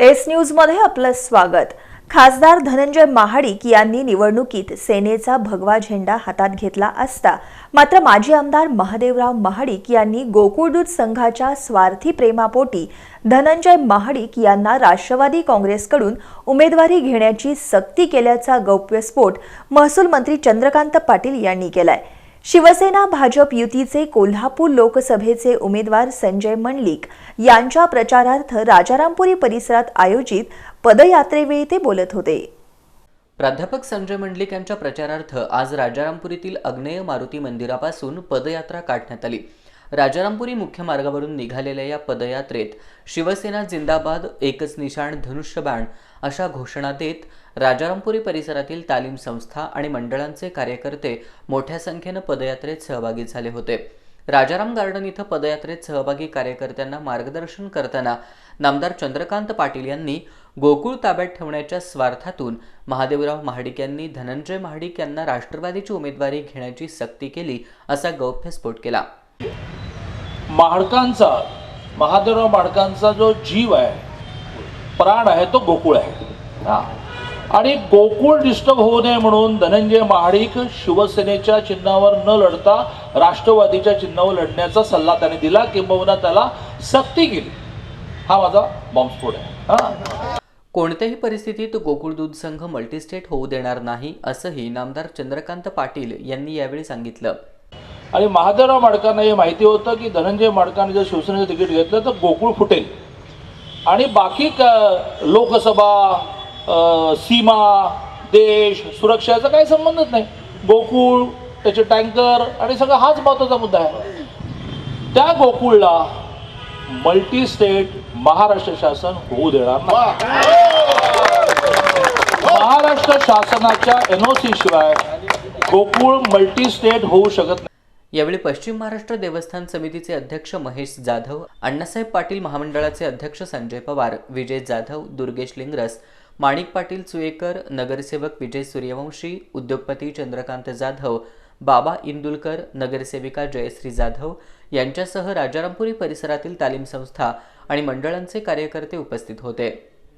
S न्यूजमध्ये आपलं स्वागत. खासदार धनंजय महाडिक यांनी निवडणुकीत सेनेचा भगवा झेंडा हातात घेतला असता मात्र माजी आमदार महादेवराव महाडिक यांनी गोकुळदूत संघाच्या स्वार्थी प्रेमापोटी धनंजय महाडिक यांना राष्ट्रवादी काँग्रेसकडून उमेदवारी घेण्याची सक्ती केल्याचा गौप्यस्फोट महसूल मंत्री चंद्रकांत पाटील यांनी केलाय. शिवसेना भाजप युतीचे कोल्हापूर लोकसभेचे उमेदवार संजय मंडलिक यांच्या प्रचारार्थ राजारामपुरी परिसरात आयोजित पदयात्रेवेळी ते बोलत होते. प्राध्यापक संजय मंडलिक यांच्या प्रचारार्थ आज राजारामपुरीतील अग्नेय मारुती मंदिरापासून पदयात्रा काढण्यात आली. राजारामपुरी मुख्य मार्गावरून निघालेल्या या पदयात्रेत शिवसेना जिंदाबाद एकच निशाण धनुष्यबाण अशा घोषणा देत राजारामपुरी परिसरातील तालीम संस्था आणि मंडळांचे कार्यकर्ते मोठ्या संख्येनं पदयात्रेत सहभागी झाले होते. राजाराम गार्डन इथं पदयात्रेत सहभागी कार्यकर्त्यांना मार्गदर्शन करताना नामदार चंद्रकांत पाटील यांनी गोकुळ ताब्यात ठेवण्याच्या स्वार्थातून महादेवराव महाडिक यांनी धनंजय महाडिक यांना राष्ट्रवादीची उमेदवारी घेण्याची सक्ती केली असा गौप्यस्फोट केला. माडकांचा महादेवराव माडकांचा जो जीव आहे प्राण आहे तो गोकुळ आहे. हा. आणि गोकुळ डिस्टर्ब होऊ नये म्हणून धनंजय महाडिक शिवसेनेच्या चिन्हावर न लढता राष्ट्रवादीच्या चिन्हावर लढण्याचा सल्ला त्याने दिला. किंबहुना त्याला सक्ती केली. हा माझा बॉम्बस्फोट आहे. हा. कोणत्याही परिस्थितीत गोकुळ दूध संघ मल्टीस्टेट होऊ देणार नाही असंही नामदार चंद्रकांत पाटील यांनी यावेळी सांगितलं. आणि महादेवराव माडकांना हे माहिती होतं की धनंजय माडकांनी जर शिवसेनेचं तिकीट घेतलं तर गोकुळ फुटेल. आणि बाकी क लोकसभा सीमा देश सुरक्षा याचा काही संबंधच नाही. गोकुळ त्याचे टँकर आणि सगळं हाच महत्त्वाचा मुद्दा आहे. त्या गोकुळला मल्टी स्टेट महाराष्ट्र शासन होऊ देणार नाही. महाराष्ट्र शासनाच्या एन ओ सी शिवाय गोकुळ मल्टी स्टेट होऊ शकत नाही. यावेळी पश्चिम महाराष्ट्र देवस्थान समितीचे अध्यक्ष महेश जाधव अण्णासाहेब पाटील महामंडळाचे अध्यक्ष संजय पवार विजय जाधव दुर्गेश लिंगरस माणिक पाटील चुएकर नगरसेवक विजय सूर्यवंशी उद्योगपती चंद्रकांत जाधव बाबा इंदुलकर नगरसेविका जयश्री जाधव यांच्यासह राजारामपुरी परिसरातील तालीम संस्था आणि मंडळांचे कार्यकर्ते उपस्थित होते.